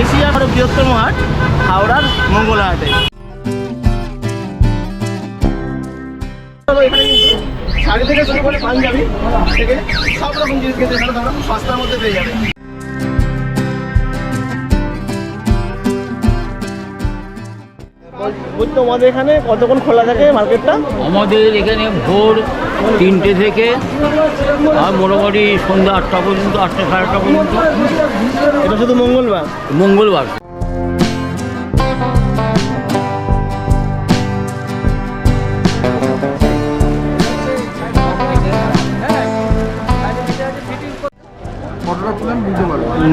এশিয়ার বৃহত্তম হাট, হাওড়ার মঙ্গলহাটে। কিন্তু শাড়ি থেকে শুরু করে পাঞ্জাবি থেকে সব রকম জিনিস কিন্তু এখানে তোমরা সস্তার মধ্যে পেয়ে যাবে। বলছি তোমাদের এখানে কতক্ষণ খোলা থাকে মার্কেটটা? আমাদের এখানে ভোর তিনটে থেকে আর মোটামুটি সন্ধ্যা আটটা পর্যন্ত আটটা সাড়ে আটটা পর্যন্ত। এটা শুধু মঙ্গলবার? মঙ্গলবার।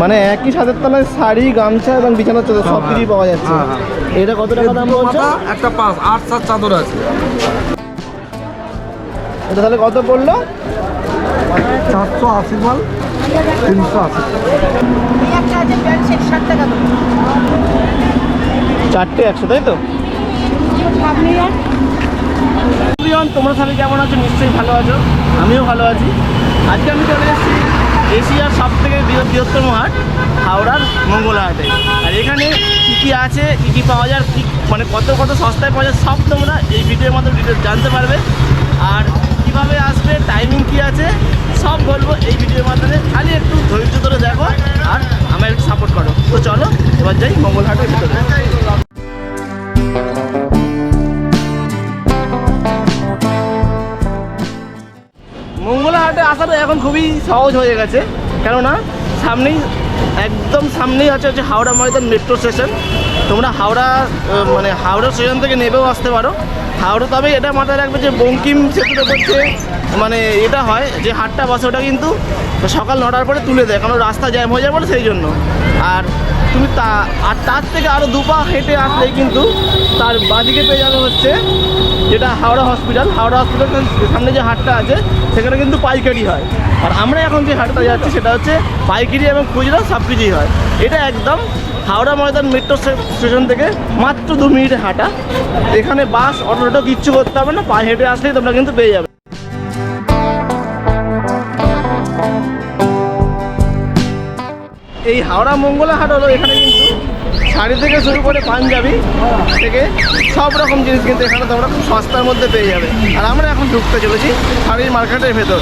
মানে একই সাথের তলায় শাড়ি গামছা এবং বিছানার চাদর সব কিছুই পাওয়া যাচ্ছে। হ্যাঁ, হ্যাঁ। এটা কত টাকা দাম বলছো? একটা পাঁচ আট সাত চাদর আছে। এটা তাহলে কত পড়ল? চারশো আশি মাল তিনশো আশি। চারটে একশো তাই তো? তোমরা সবাই কেমন আছো? নিশ্চয়ই ভালো আছো। আমিও ভালো আছি। আজকে আমি চলে এসেছি এশিয়ার সব থেকে বৃহত্তম হাট হাওড়ার মঙ্গলহাটে। আর এখানে কী কী আছে, কী কী পাওয়া যায়, কী মানে কত কত সস্তায় পাওয়া যায়, সব তোমরা এই ভিডিওর মাধ্যমে ভিডিও জানতে পারবে। আর কীভাবে আসবে টাইমিং কী আছে, সব বলব এই ভিডিওর মাধ্যমে। খালি খুবই সহজ হয়ে গেছে। কেননা সামনেই, একদম সামনেই আছে হচ্ছে হাওড়া ময়দান মেট্রো স্টেশন তোমরা হাওড়া মানে হাওড়া স্টেশন থেকে নেবেও আসতে পারো। হাওড়া, তবে এটা মাথায় রাখবে যে বঙ্কিম সেতুতে করছে মানে এটা হয় যে হাটটা বসে, ওটা কিন্তু সকাল নটার পরে তুলে দেয়, কারণ রাস্তা জ্যাম হয়ে যাবে সেই জন্য। আর তুমি তা, আর তার থেকে আরও দুপা হেঁটে আসলেই কিন্তু তার বাঁদিকে পেয়ে যাবে হচ্ছে যেটা হাওড়া হসপিটাল। হাওড়া হসপিটাল সামনে যে হাটটা আছে, সেখানে কিন্তু পাইকারি হয়। আর আমরা এখন যে হাটটা যাচ্ছি, সেটা হচ্ছে পাইকারি এবং খুচরা সব কিছুই হয়। এটা একদম হাওড়া ময়দান মেট্রো স্টেশন থেকে মাত্র দু মিনিটে হাঁটা। এখানে বাস অটো কিচ্ছু করতে হবে না, পায়ে হেঁটে আসলেই তোমরা কিন্তু পেয়ে যাবে। এই হাওড়া মঙ্গলা হাট হলো এখানে কিন্তু শাড়ি থেকে শুরু করে পাঞ্জাবি থেকে সব রকম জিনিস কিন্তু এখানে তোমরা খুব সস্তার মধ্যে পেয়ে যাবে। আর আমরা এখন ঢুকতে চলেছি শাড়ির মার্কেটের ভেতর।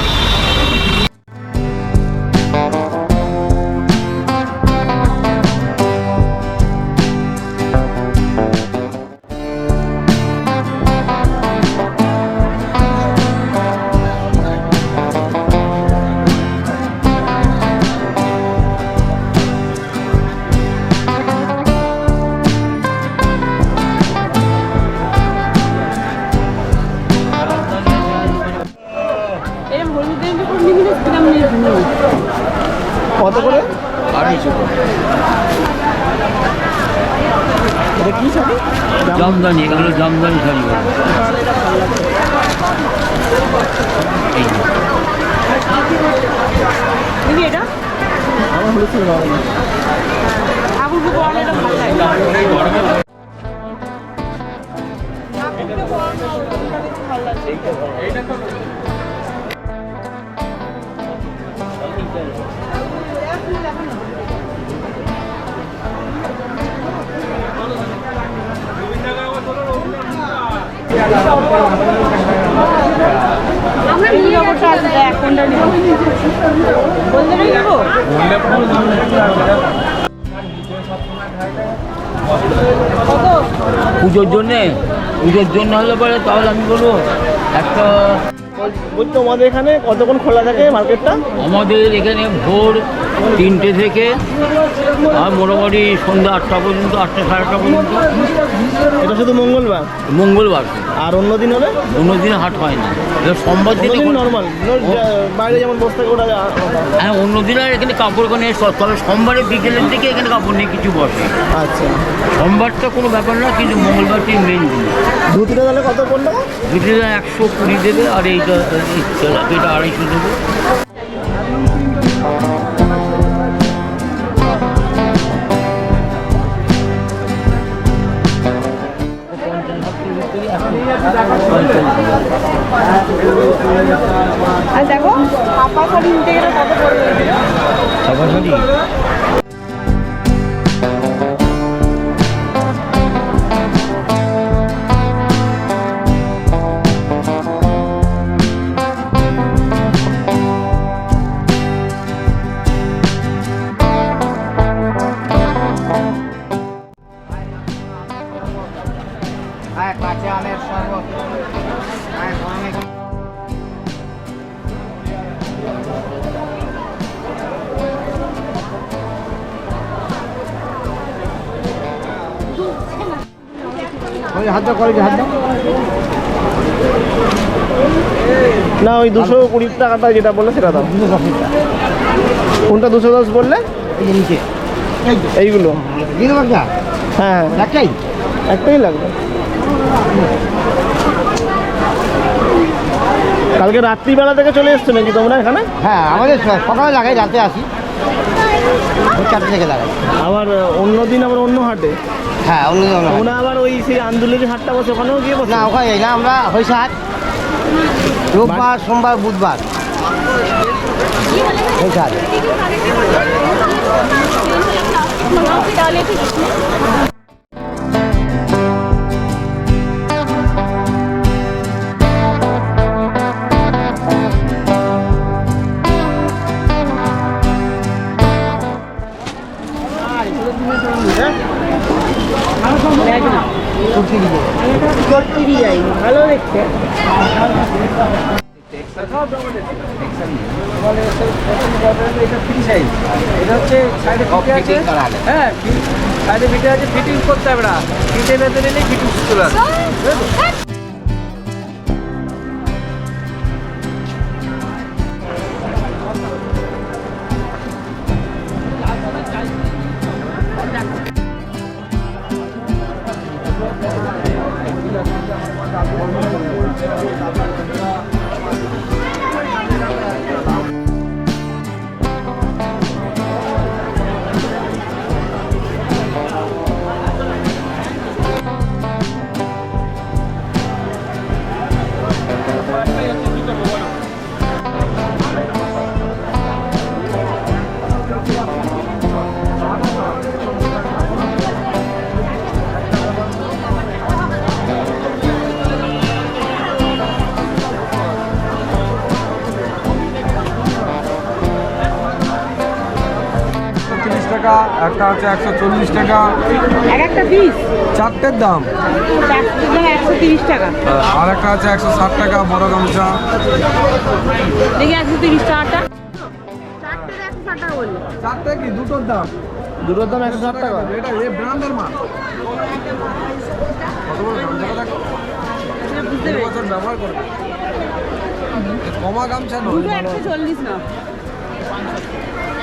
কি শাড়ি জামদানি এগুলো জামদানি শাড়ি এটা? ভালো লাগে। পুকুর পুজোর জন্যে পুজোর জন্য হলে পরে তাহলে আমি বলব একটা বলছি তোমাদের এখানে কতক্ষণ খোলা থাকে মার্কেটটা? আমাদের এখানে ভোর তিনটে থেকে আর মোটামুটি সন্ধ্যা আটটা পর্যন্ত আটটা সাড়ে আটটা পর্যন্ত। এটা শুধু মঙ্গলবার? মঙ্গলবার। আর অন্য দিন হলে অন্য দিন হাট হয় না। এবার সোমবার দিনে নর্মাল বাইরে যেমন বসে থাকে ওটা হ্যাঁ অন্য দিন আর এখানে কাপড় স- তবে সোমবারে বিকেলের দিকে এখানে কাপড় নেই কিছু বসে। আচ্ছা। সোমবারটা কোনো ব্যাপার না কিন্তু মঙ্গলবারটি মেন দিন ধুতিটা তাহলে কত পড়ল দুটিটা একশো কুড়ি দেবে আর এইটা এই- এটা আড়াইশো দেবে। আর দেখো পাপা শাড়ি নিতে গেলে কত পড়বে ছাপা শাড়ি না ওই দুশো কুড়ি টাকাটা যেটা বললে সেটা দাও। কোনটা দুশো দশ বললে? এইগুলো। হ্যাঁ। একটাই? একটাই লাগবে। কালকে রাত্রিবেলা থেকে চলে এসছো নাকি তোমরা এখানে? হ্যাঁ আমাদের সকালে লাগাই রাতে আসি। চারটে থেকে লাগাই আবার অন্য দিন আবার অন্য হাটে? হ্যাঁ অন্য। তোমরা আবার ওই সেই আন্দোলনের হাটটা বসে ওখানেও গিয়ে বসে? না ওখানে যাই না আমরা হয়েছে হাট রোববার সোমবার বুধবার। হয়েছে হাট। ভালো দেখতে। এটা হচ্ছে সাইডে ফিটে আছে। হ্যাঁ সাইডে ফিটে আছে ফিটিং করতে হবে না। ফিটে বেঁধে নিলেই ফিটিং চলে আসবে। টাকা একটা হচ্ছে একশো চল্লিশ টাকা। এক একটা পিস চারটের দাম। চারটের একশো তিরিশ টাকা। আর একটা আছে একশো ষাট টাকা বড় গামছা। দেখি একশো তিরিশ টাকাটা। চারটে কি? দুটোর দাম। দুটোর দাম একশো ষাট টাকা। এটা এ ব্র্যান্ডের মাল। বুঝতে বছর ব্যবহার করবে। কমা গামছা নয়। দুটো একশো চল্লিশ না।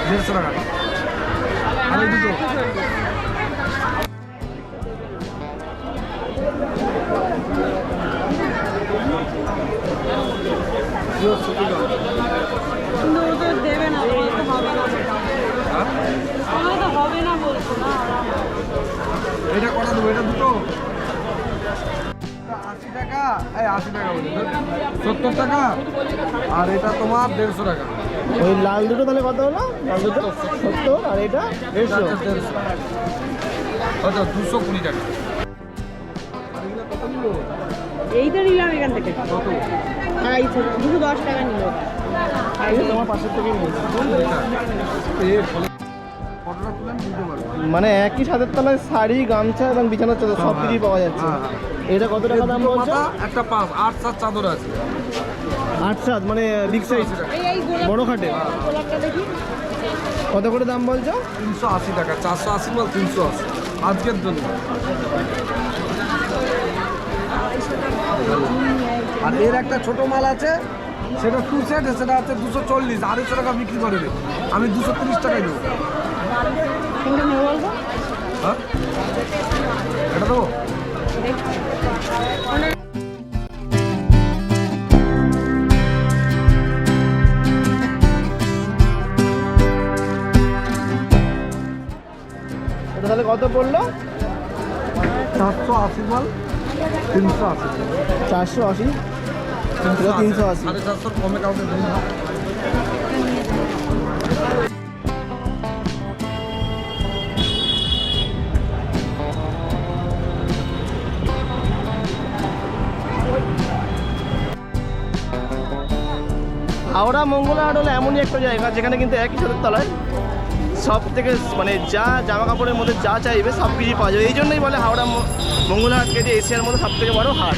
দেড়শো টাকা। কিন্তু ও দেবে না ও হবে না? আমার তো হবে না বলছো না। এটা কটা দেবো? এটা দুটো। আশি টাকা? এই আশি টাকা সত্তর টাকা? আর এটা তোমার দেড়শো টাকা। ওই লাল দুটো তাহলে কত হলো? লাল দুটো সত্তর আর এটা দেড়শো। আচ্ছা দুশো কুড়ি টাকা। আর এগুলো কত নিল এই তো নিলাম এখান থেকে। আড়াইশো দুশো দশ টাকা নিল। তোমার পাশের থেকে মানে একই ছাদের তলায় শাড়ি গামছা এবং বিছানার চাদর সব কিছুই পাওয়া যাচ্ছে। হ্যাঁ, হ্যাঁ। এটা কত টাকা দাম একটা পাঁচ আট সাত চাদর আছে। আট সাত মানে বিগ সাইজ বড় খাটে। কত করে দাম বলছো? তিনশো আশি টাকা চারশো আশি মাল তিনশো আশি। আজকের জন্য। আর এর একটা ছোট মাল আছে সেটা টু সেট সেটা আছে দুশো চল্লিশ আড়াইশো টাকা বিক্রি করে দেবে। আমি দুশো তিরিশ টাকায় দেবো। কোনটা নেব বলব? হ্যাঁ? এটা দেবো? কত পড়ল? চারশো আশি মাল তিনশো আশি। চারশো আশি? তিনশো আশি। চারশোর কমে কাউকে হাওড়া মঙ্গলহাট হলো এমনই একটা জায়গা যেখানে কিন্তু একই ছাদের তলায় সব থেকে মানে যা জামা কাপড়ের মধ্যে যা চাইবে সব কিছুই পাওয়া যাবে। এই জন্যই বলে হাওড়া মঙ্গলহাট যে এশিয়ার মধ্যে সব থেকে বড় হাট।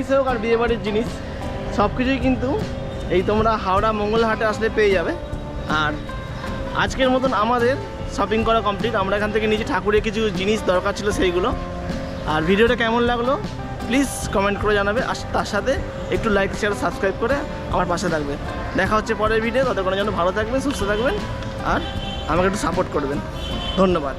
জিনিস হোক আর বিয়েবাড়ির জিনিস সব কিছুই কিন্তু এই তোমরা হাওড়া মঙ্গলহাটে আসলে পেয়ে যাবে। আর আজকের মতন আমাদের শপিং করা কমপ্লিট আমরা এখান থেকে নিচে ঠাকুরের কিছু জিনিস দরকার ছিল সেইগুলো। আর ভিডিওটা কেমন লাগল প্লিজ কমেন্ট করে জানাবে। আর তার সাথে একটু লাইক শেয়ার সাবস্ক্রাইব করে আমার পাশে থাকবে। দেখা হচ্ছে পরের ভিডিও ততক্ষণের জন্য ভালো থাকবেন, সুস্থ থাকবেন, আর আমাকে একটু সাপোর্ট করবেন। ধন্যবাদ।